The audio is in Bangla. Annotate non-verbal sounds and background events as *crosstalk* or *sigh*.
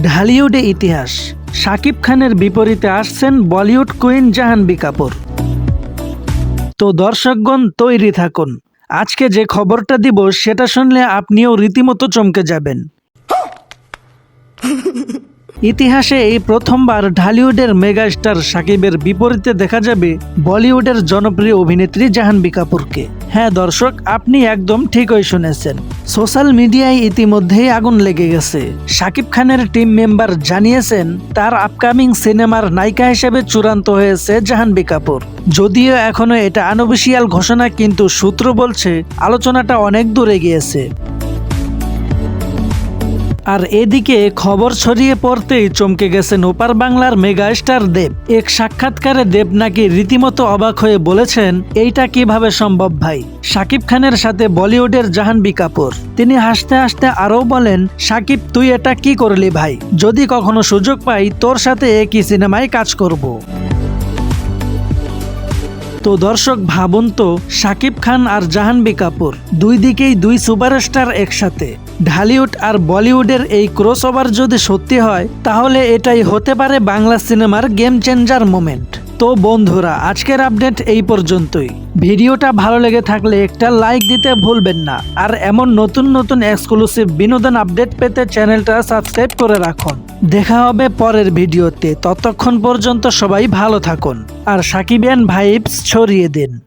ঢালিউডে ইতিহাস। শাকিব খানের বিপরীতে আসছেন বলিউড কুইন জাহানবি কাপুর। তো দর্শকগণ, তৈরি থাকুন। আজকে যে খবরটা দিব, সেটা শুনলে আপনিও রীতিমতো চমকে যাবেন। *laughs* ইতিহাসে এই প্রথমবার ঢালিউডের মেগাস্টার সাকিবের বিপরীতে দেখা যাবে বলিউডের জনপ্রিয় অভিনেত্রী জাহানবী কাপুরকে। হ্যাঁ দর্শক, আপনি একদম ঠিকই শুনেছেন। সোশ্যাল মিডিয়ায় ইতিমধ্যেই আগুন লেগে গেছে। সাকিব খানের টিম মেম্বার জানিয়েছেন, তার আপকামিং সিনেমার নায়িকা হিসেবে চূড়ান্ত হয়েছে জাহানবী কাপুর। যদিও এখনও এটা আনঅফিসিয়াল ঘোষণা, কিন্তু সূত্র বলছে, আলোচনাটা অনেক দূরে গিয়েছে আর এদিকে খবর ছড়িয়ে পড়তেই চমকে গেছেন ওপার বাংলার মেগা স্টার দেব। এক সাক্ষাৎকারে দেব নাকি রীতিমতো অবাক হয়ে বলেছেন, এইটা কীভাবে সম্ভব ভাই? সাকিব খানের সাথে বলিউডের জাহানবি কাপুর। তিনি হাসতে হাসতে আরও বলেন, সাকিব, তুই এটা কি করলি ভাই? যদি কখনো সুযোগ পাই, তোর সাথে একই সিনেমায় কাজ করব। তো দর্শক ভাবুন তো শাকিব খান আর জাহানবি কাপুর, দুই দিকেই দুই সুপারস্টার একসাথে। ঢালিউড আর বলিউডের এই ক্রস ওভার যদি সত্যি হয়, তাহলে এটাই হতে পারে বাংলা সিনেমার গেম চেঞ্জার মোমেন্ট তো বন্ধুরা, আজকের আপডেট এই পর্যন্তই। ভিডিওটা ভালো লেগে থাকলে একটা লাইক দিতে ভুলবেন না। আর এমন নতুন নতুন এক্সক্লুসিভ বিনোদন আপডেট পেতে চ্যানেলটা সাবস্ক্রাইব করে রাখুন। দেখা হবে পরের ভিডিওতে। ততক্ষণ পর্যন্ত সবাই ভালো থাকুন। আর সাকিবিয়ান ভাইবস ছড়িয়ে দিন।